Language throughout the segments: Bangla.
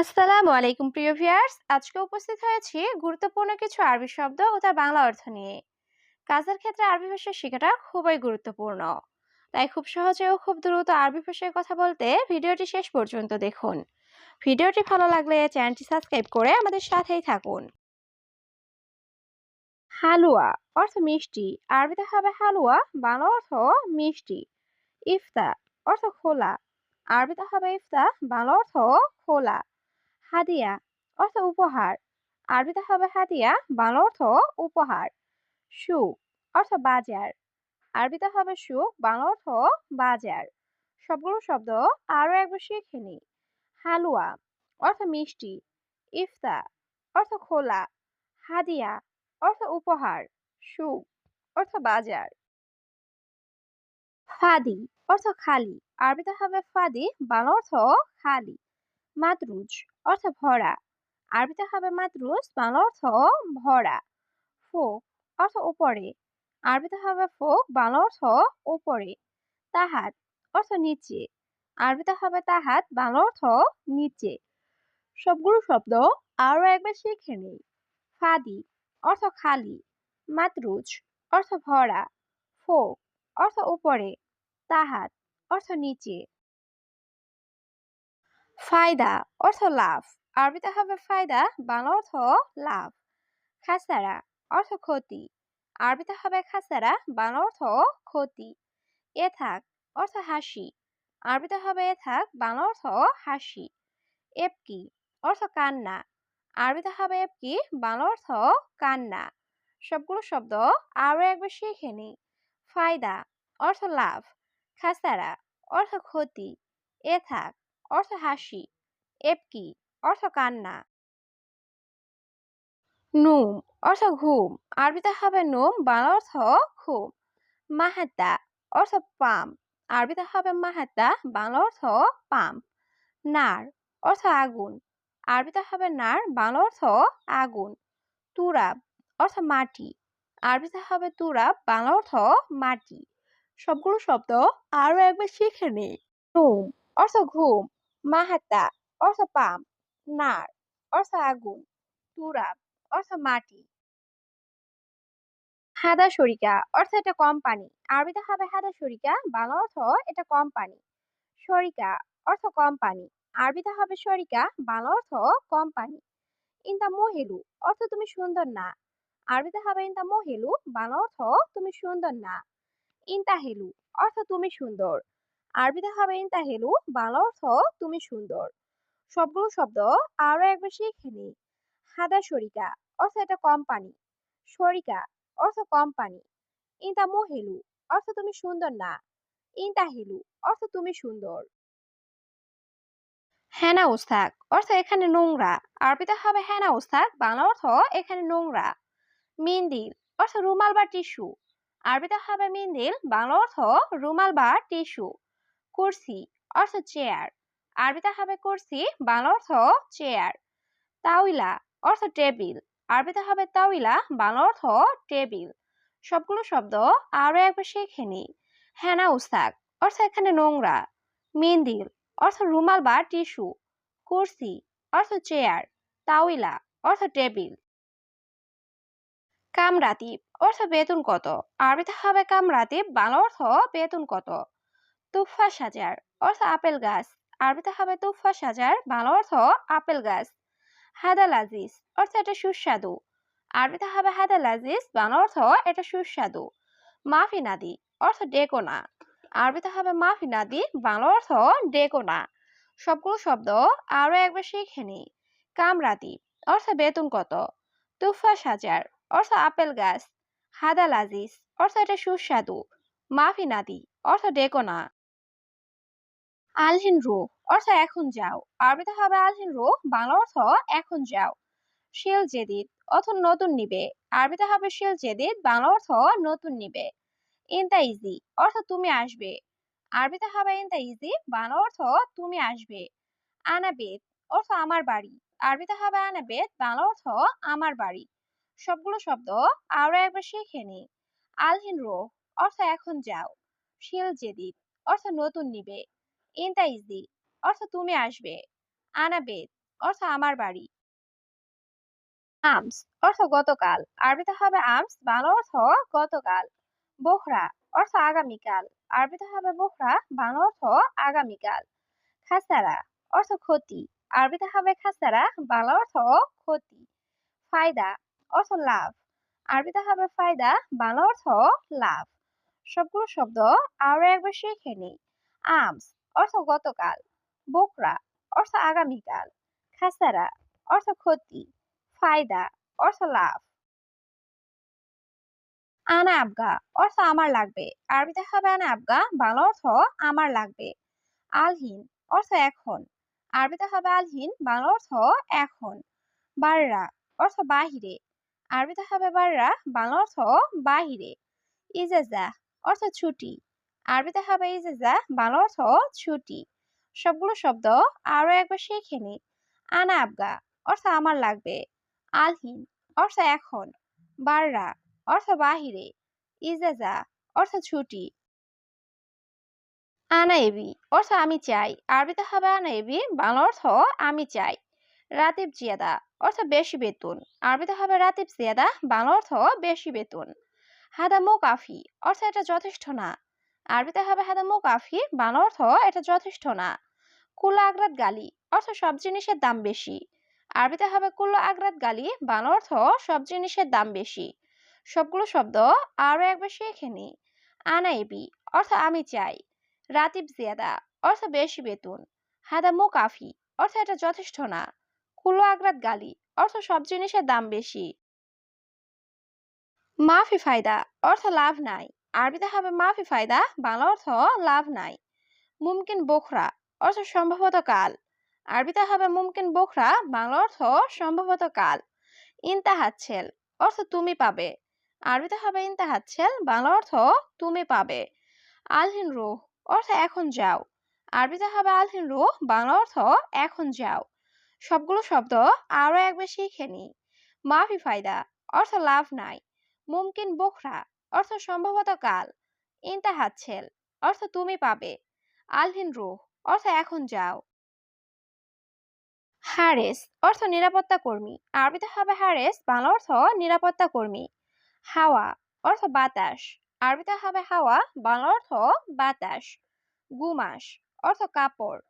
আসসালামু আলাইকুম, প্রিয় ভিউয়ার্স। আজকে উপস্থিত হয়েছি গুরুত্বপূর্ণ কিছু আরবি শব্দ ও তার বাংলা অর্থ নিয়ে। কাজের ক্ষেত্রে আরবি ভাষা শেখাটা খুবই গুরুত্বপূর্ণ। তাই খুব সহজে ও খুব দ্রুত আরবি ভাষায় কথা বলতে ভিডিওটি শেষ পর্যন্ত দেখুন। ভিডিওটি ভালো লাগলে চ্যানেলটি সাবস্ক্রাইব করে আমাদের সাথেই থাকুন। হালুয়া অর্থ মিষ্টি। আরবিতে হবে হালুয়া, বাংলা অর্থ মিষ্টি। ইফতা অর্থ খোলা। আরবিতে হবে ইফতা, বাংলা অর্থ খোলা। হাদিয়া অর্থ উপহার। আরবিতে হবে হাদিয়া, বাংলা অর্থ উপহার। সুখ অর্থ বাজার। আরবিতে হবে সুখ, বাংলা অর্থ বাজার। সবগুলো শব্দ আরও একবার শিখে নি হালুয়া অর্থ মিষ্টি। ইফতা অর্থ খোলা। হাদিয়া অর্থ উপহার। সুখ অর্থ বাজার। ফাদি অর্থ খালি। আরবিতে হবে ফাদি, বাংলা অর্থ খালি। মাদরুজ অর্থ ভরা। আরবিতে হবে মাদরুজ বাংলা অর্থ ভরা। ফোক অর্থ উপরে। আরবিতে হবে ফোক, বাংলা অর্থ উপরে। তাহাত অর্থ নিচে। আরবিতে হবে তাহাত, বাংলা অর্থ নিচে। সবগুলো শব্দ আরও একবার শিখে নেই। ফাদি অর্থ খালি। মাতরুজ অর্থ ভরা। ফোক অর্থ উপরে। তাহাত অর্থ নিচে। ফায়দা অর্থ লাভ। আরবিতে হবে ফায়দা, বাংলা অর্থ লাভ। খাসারা অর্থ ক্ষতি। আরবিতে হবে খাসারা বাংলা অর্থ ক্ষতি। এ থাক, অর্থ হাসি। আরবিতে হবে এ থাক, বাংলা অর্থ হাসি। এপকি, অর্থ কান্না। আরবিতে হবে এপকি, বাংলা অর্থ কান্না। সবগুলো শব্দ আরও একবার শিখে নি ফায়দা, অর্থ লাভ। খাসারা অর্থ ক্ষতি। এ থাক অর্থ হাসি, এপকি, অর্থ কান্না। নুম, অর্থ ঘুম, আরবিতে হবে নুম, বাংলা অর্থ ঘুম। মাহাতা অর্থ পাম আরবিতে হবে মাহাতা বাংলা অর্থ পাম নার, অর্থ আগুন, আরবিতে হবে নার, বাংলা অর্থ আগুন। তুরাব, অর্থ মাটি, আরবিতে হবে তুরাব, বাংলা অর্থ মাটি। সবগুলো শব্দ আরও একবার শিখে নেই নুম, অর্থ ঘুম মাহাতা, অর্থ পাম নার, অর্থ আগুন তুরাব অর্থ মাটি। হাদা শরিকা অর্থ এটা কোম্পানি। আরবিতে হবে হাদা শরিকা বাংলা অর্থ এটা কোম্পানি। শরিকা অর্থ কোম্পানি। আরবিতে হবে শরিকা বাংলা অর্থ কোম্পানি। ইন্দা মহিলু, অর্থ তুমি সুন্দর না। আরবিতে হবে ইন্দা মহিলু, বাংলা অর্থ তুমি সুন্দর না। ইন্তা হেলু, অর্থ তুমি সুন্দর। আরবিতে হবে ইন্তা হেলু বাংলা অর্থ তুমি সুন্দর। সবগুলো শব্দ আরও একবার শিখে নি হাদা শরিকা, অর্থ এটা কোম্পানি। শরিকা, অর্থ কোম্পানি। ইন্তা মহেলু, অর্থ তুমি সুন্দর না। ইন্তা হেলু অর্থ তুমি সুন্দর। হেনা উস্তাক অর্থ এখানে নোংরা। আরবিতে হবে হেনা উস্তাক বাংলা অর্থ এখানে নোংরা। মিন্দিল, অর্থ রুমাল বা টিস্যু। আরবিতে হবে মিন্দিল, বাংলা অর্থ রুমাল বা টিস্যু। কুরসি অর্থ চেয়ার আরবিতে হবে কুরসি বাংলা অর্থ চেয়ার তাওইলা অর্থ টেবিল আরবিতে হবে তাওইলা বাংলা অর্থ টেবিল সবগুলো শব্দ আরও একবার শিখে নি হেনা উস্তাক, অর্থ এখানে নোংরা মিন্দিল অর্থ রুমাল বা টিস্যু, কুরসি, অর্থ চেয়ার তাওইলা অর্থ টেবিল কামরাতিব, অর্থ বেতন কত, আরবিতে হবে কামরাতিব, বাংলা অর্থ বেতন কত। তুফা সাজার, অর্থ আপেল গাছ। আরবিতে হবে তুফা সাজার, বাংলা অর্থ আপেল গাছ। হাদাল আজিজ অর্থ এটা সুস্বাদু। আরবিতে হবে হাদাল আজিজ বাংলা অর্থ এটা সুস্বাদু। মাফি নাদি, অর্থ ডেকোনা। আরবিতে হবে মাফি নাদি, বাংলা অর্থ ডেকোনা। সবগুলো শব্দ আরও একবার শিখে নি কামরাতি অর্থ বেতন কত? তুফা সাজার, অর্থ আপেল গাছ। হাদাল আজিজ অর্থ এটা সুস্বাদু। মাফি নাদি, অর্থ ডেকোনা। আলহিন রু, অর্থ এখন যাও। আরবিতে হবে আলহিন রু, বাংলা অর্থ এখন যাও। শিল জেদিদ অর্থ নতুন নিবে। আরবিতে হবে শিল জেদিদ বাংলা অর্থ নতুন নিবে। ইনতা ইজি, অর্থ তুমি আসবে। আরবিতে হবে ইনতা ইজি, বাংলা অর্থ তুমি আসবে। আনাবেদ, অর্থ আমার বাড়ি। আরবিতে হবে আনাবেদ, বাংলা অর্থ আমার বাড়ি। সবগুলো শব্দ আরও একবার শিখে নি। আলহিন রো, অর্থ এখন যাও। শিল জেদিদ অর্থ নতুন নিবে। ইনতা ইজি অর্থ তুমি আসবে, আনাবেদ অর্থ আমার বাড়ি। আমস অর্থ গতকাল। আরবিতে হবে আমস, বাংলা অর্থ গতকাল। বোহরা অর্থ আগামীকাল। আরবিতে হবে বোহরা বাংলা অর্থ আগামীকাল। খাসারা, অর্থ ক্ষতি। আরবিতে হবে খাসারা, বাংলা অর্থ ক্ষতি। ফায়দা, অর্থ লাভ। আরবিতে হবে ফায়দা, বাংলা অর্থ লাভ। সবগুলো শব্দ আরও একবার শিখে নিই। আমস অর্থ গতকাল, বোকরা, অর্থ আগামীকাল, খাসারা, অর্থ ক্ষতি, ফায়দা, অর্থ লাভ। আনা আবগা, অর্থ আমার লাগবে। আরবিতে হবে আনা আবগা, বাংলা অর্থ আমার লাগবে। আলহীন, অর্থ এখন। আরবিতে হবে আলহীন, বাংলা অর্থ এখন। বাররা, অর্থ বাহিরে। আরবিতে হবে বাররা, বাংলা অর্থ বাহিরে। ইজাজা, অর্থ ছুটি। আরবিতে হবে ইজেজা বাংলা অর্থ ছুটি। সবগুলো শব্দ আরও একবার শিখে নি। আনা আবগা, অর্থ আমার লাগবে। আলহীন, অর্থ এখন। বাররা, অর্থ বাহিরে। ইজেজা, অর্থ ছুটি। আনা এবি, অর্থ আমি চাই। আরবিতে হবে আনা এবি, বাংলা অর্থ আমি চাই। রাতিব জিয়াদা, অর্থ বেশি বেতন। আরবিতে হবে রাতিব জিয়াদা, বাংলা অর্থ বেশি বেতন। হাদা মো কাফি অর্থ এটা যথেষ্ট না। আরবিতে হবে হাদা মো কাফি বাংলা অর্থ এটা যথেষ্ট না। কুল্লা আগ্রাত গালি, অর্থ সব জিনিসের দাম বেশি। আরবিতে হবে কুল্লা আগ্রাত গালি, বাংলা অর্থ সব জিনিসের দাম বেশি। সবগুলো শব্দ আরও একবার শিখে নি। আনাইবি অর্থ আমি চাই। রাতিব জিয়াদা, অর্থ বেশি বেতন। হাদা মো কাফি অর্থ এটা যথেষ্ট না। কুলো আগ্রাত গালি, অর্থ সব জিনিসের দাম বেশি। মাফি ফায়দা, অর্থ লাভ নাই। আরবিতে হবে মাফি ফায়দা, বাংলা অর্থ লাভ নাই। মুমকিন বোখরা, অর্থ সম্ভবত কাল। আরবিতে হবে মুমকিন বোখরা, বাংলা অর্থ সম্ভবত কাল। ইন্তাহাচ্ছেল অর্থ তুমি পাবে। আরবিতে হবে ইন্তাহাচ্ছেল বাংলা অর্থ তুমি পাবে। আলহিন রুহ, অর্থ এখন যাও। আরবিতে হবে আলহিন রুহ, বাংলা অর্থ এখন যাও। সবগুলো শব্দ আরও একবার শিখে নি মাফি ফায়দা, অর্থ লাভ নাই। মুমকিন বোখরা অর্থ সম্ভবত কাল। ইন্তাহাচ্ছেল অর্থ তুমি পাবে। আলহিন রুহ, অর্থ এখন যাও। হারেস, অর্থ নিরাপত্তা কর্মী। আরবিতে হবে হারেস, বাংলা অর্থ নিরাপত্তা কর্মী। হাওয়া, অর্থ বাতাস। আরবিতে হবে হাওয়া, বাংলা অর্থ বাতাস। গুমাস, অর্থ কাপড়।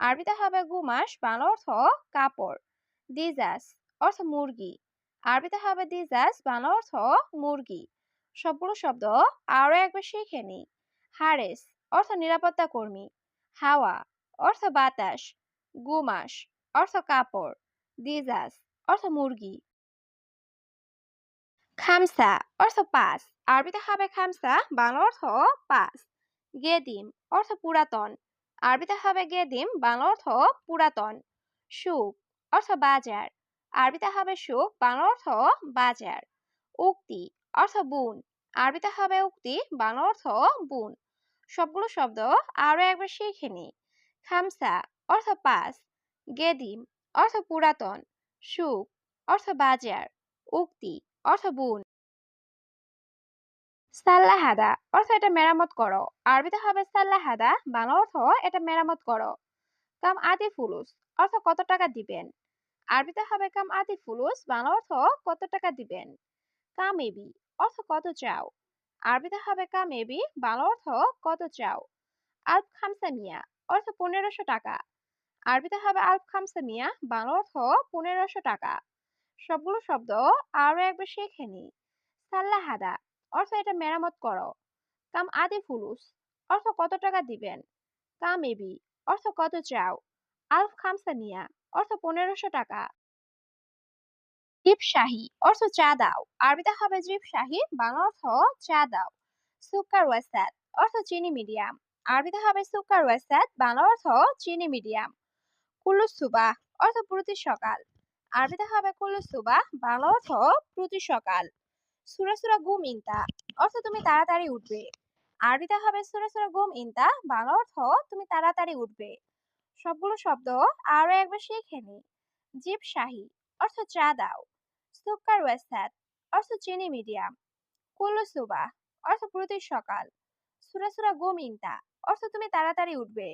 আরবিতে হবে গুমাস, বাংলা অর্থ কাপড়। দিজাস, অর্থ মুরগি। আরবিতে হবে দিজাস, বাংলা অর্থ মুরগি। সবগুলো শব্দ আরও একবার শিখে নি হারেস অর্থ নিরাপত্তা কর্মী। হাওয়া অর্থ বাতাস। গুমাস অর্থ কাপড়। দিজাস অর্থ মুরগি। খামসা অর্থ পাঁচ আরবিতে হবে খামসা, বাংলা অর্থ পাঁচ গেদিম অর্থ পুরাতন। আরবিতে হবে গেদিম, বাংলা অর্থ পুরাতন। সুখ অর্থ বাজার। আরবিতে হবে সুখ বাংলা অর্থ বাজার। উক্তি অর্থ বুন। আরবিতে হবে উক্তি, বাংলা অর্থ বুন। সবগুলো শব্দ আরও একবার শিখে নি। খামসা, অর্থ পাঁচ গেদিম, অর্থ পুরাতন। সুখ, অর্থ বাজার। উক্তি, অর্থ বুন। সাল্লাহাদা, অর্থ এটা মেরামত করো। আরবিতে হবে সাল্লাহাদা, বাংলা অর্থ এটা মেরামত করো। কাম আদি ফুলুস, অর্থ কত টাকা দিবেন? আরবিতে হবে কাম আদি ফুলুস, বাংলা অর্থ কত টাকা দিবেন? কাম এবি অর্থ কত চাও? আরবিতে হবে কাম এবি বাংলা অর্থ কত চাও? আলফ খামসা মিয়া, অর্থ পনেরোশো টাকা। আরবিতে হবে আলফ খামসা মিয়া, বাংলা অর্থ পনেরোশো টাকা। সবগুলো শব্দ আরও একবার শিখে নি। সাল্লাহাদা, অর্থ এটা মেরামত করো। কাম আদি ফুলুস, অর্থ কত টাকা দিবেন? কাম এবি অর্থ কত চাও? আলফ খামসা মিয়া, অর্থ পনেরোশো টাকা। জিপ শাহি, অর্থ চা দাও। আরবিতে হবে জিপ শাহি, বাংলা অর্থ চা দাও। সুকার ওয়াসাদ, অর্থ চিনি মিডিয়াম। আরবিতে হবে সুকার ওয়াসাদ, বাংলা অর্থ চিনি মিডিয়াম। কুলুসুবা অর্থ প্রতি সকাল। আরবিতে হবে কুলুসুবা বাংলা অর্থ প্রতি সকাল। সুরা সুরা গুম ইনতা, অর্থ তুমি তাড়াতাড়ি উঠবে। আরবিতে হবে সুরা সুরা গুম ইনতা, বাংলা অর্থ তুমি তাড়াতাড়ি উঠবে। সবগুলো শব্দ আরও একবার শিখে নি। জিপ শাহি, অর্থ চা দাও। সুকার ওয়েসাদ অর্থ চিনি মিডিয়াম। কুল্লু সুবা। অর্থ প্রতি সকাল। সুরা সুরা গোমিন্তা অর্থ তুমি তাড়াতাড়ি উঠবে।